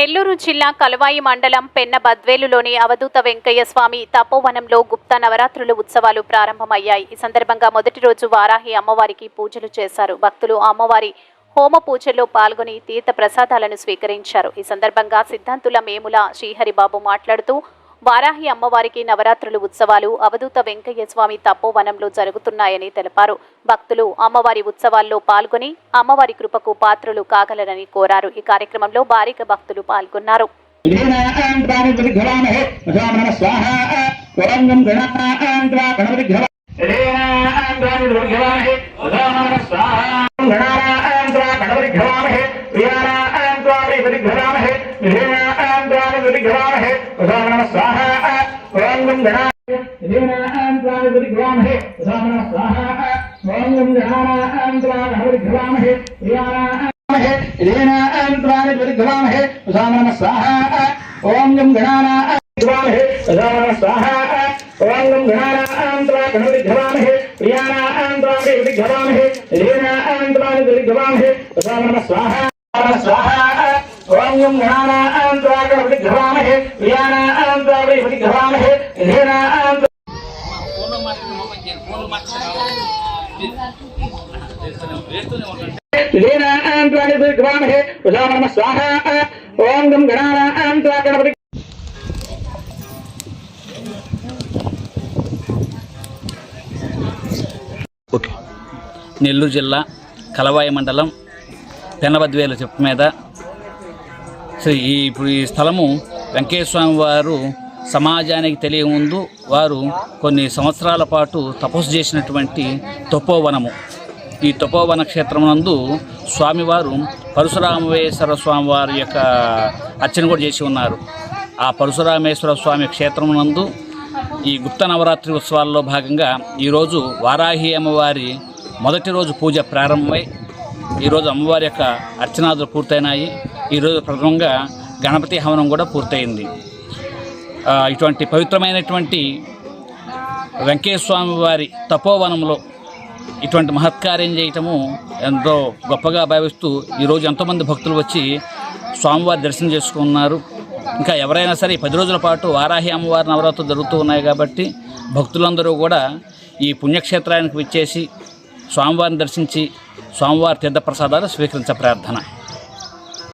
నెల్లూరు జిల్లా కలవాయి మండలం పెన్న బద్వేలులోని అవధూత వెంకయ్య స్వామి తపోవనంలో గుప్త నవరాత్రుల ఉత్సవాలు ప్రారంభమయ్యాయి. ఈ సందర్భంగా మొదటి రోజు వారాహి అమ్మవారికి పూజలు చేశారు. భక్తులు అమ్మవారి హోమ పూజల్లో పాల్గొని తీర్థ ప్రసాదాలను స్వీకరించారు. ఈ సందర్భంగా సిద్ధాంతుల మేముల శ్రీహరిబాబు మాట్లాడుతూ వారాహి అమ్మవారికి నవరాత్రులు ఉత్సవాలు అవధూత వెంకయ్య స్వామి తపోవనంలో జరుగుతున్నాయని తెలిపారు భక్తులు అమ్మవారి ఉత్సవాల్లో పాల్గొని అమ్మవారి కృపకు పాత్రలు కాగలరని కోరారు ఈ కార్యక్రమంలో భారీగా భక్తులు పాల్గొన్నారు లీనాంత్రాని విగ్రహామహే ప్రసామన స్వాహ వరంగం గణాంత్రా గణవిగ్రహ లీనాంత్రాని విగ్రహామహే ప్రసామన స్వాహ గణాంత్రా గణవిగ్రహామహే ప్రియానాంత్రా విగ్రహామహే లీనాంత్రాని విగ్రహామహే ప్రసామన స్వాహ వరంగం గణా లీనాంత్రాని విగ్రహామహే ప్రసామన స్వాహ వరంగం గణాంత్రా గణవిగ్రహామహే ప్రియానా లీనాంత్రాని విగ్రహామహే ప్రసామన స్వాహ ఓం గం గణానా విగ్రహామహే ప్రసామన స్వాహ విగ్రహామహే స్వాహ ఓం గం ఓకే. నెల్లూరు జిల్లా కలవాయి మండలం పెనబద్వేలు చెప్పు మీద సో ఈ ఇప్పుడు ఈ స్థలము వెంకటేశ్వర స్వామి వారు సమాజానికి తెలియముందు వారు కొన్ని సంవత్సరాల పాటు తపస్సు చేసినటువంటి తపోవనము. ఈ తపోవన క్షేత్రమునందు స్వామివారు పరశురామేశ్వర స్వామి వారి యొక్క అర్చన కూడా చేసి ఉన్నారు. ఆ పరశురామేశ్వర స్వామి క్షేత్రమునందు ఈ గుప్త నవరాత్రి ఉత్సవాల్లో భాగంగా ఈరోజు వారాహి అమ్మవారి మొదటి రోజు పూజ ప్రారంభమై ఈరోజు అమ్మవారి యొక్క అర్చనాదులు పూర్తయినాయి. ఈరోజు ప్రథమంగా గణపతి హవనం కూడా పూర్తయింది. ఇటువంటి పవిత్రమైనటువంటి వెంకటేశ్వరస్వామి వారి తపోవనంలో ఇటువంటి మహత్కార్యం చేయటము ఎంతో గొప్పగా భావిస్తూ ఈరోజు ఎంతోమంది భక్తులు వచ్చి స్వామివారి దర్శనం చేసుకున్నారు. ఇంకా ఎవరైనా సరే పది రోజుల పాటు వారాహి అమ్మవారి నవరాత్రులు జరుగుతూ ఉన్నాయి కాబట్టి భక్తులందరూ కూడా ఈ పుణ్యక్షేత్రానికి విచ్చేసి స్వామివారిని దర్శించి స్వామివారి తీర్థప్రసాదాలు స్వీకరించ ప్రార్థన.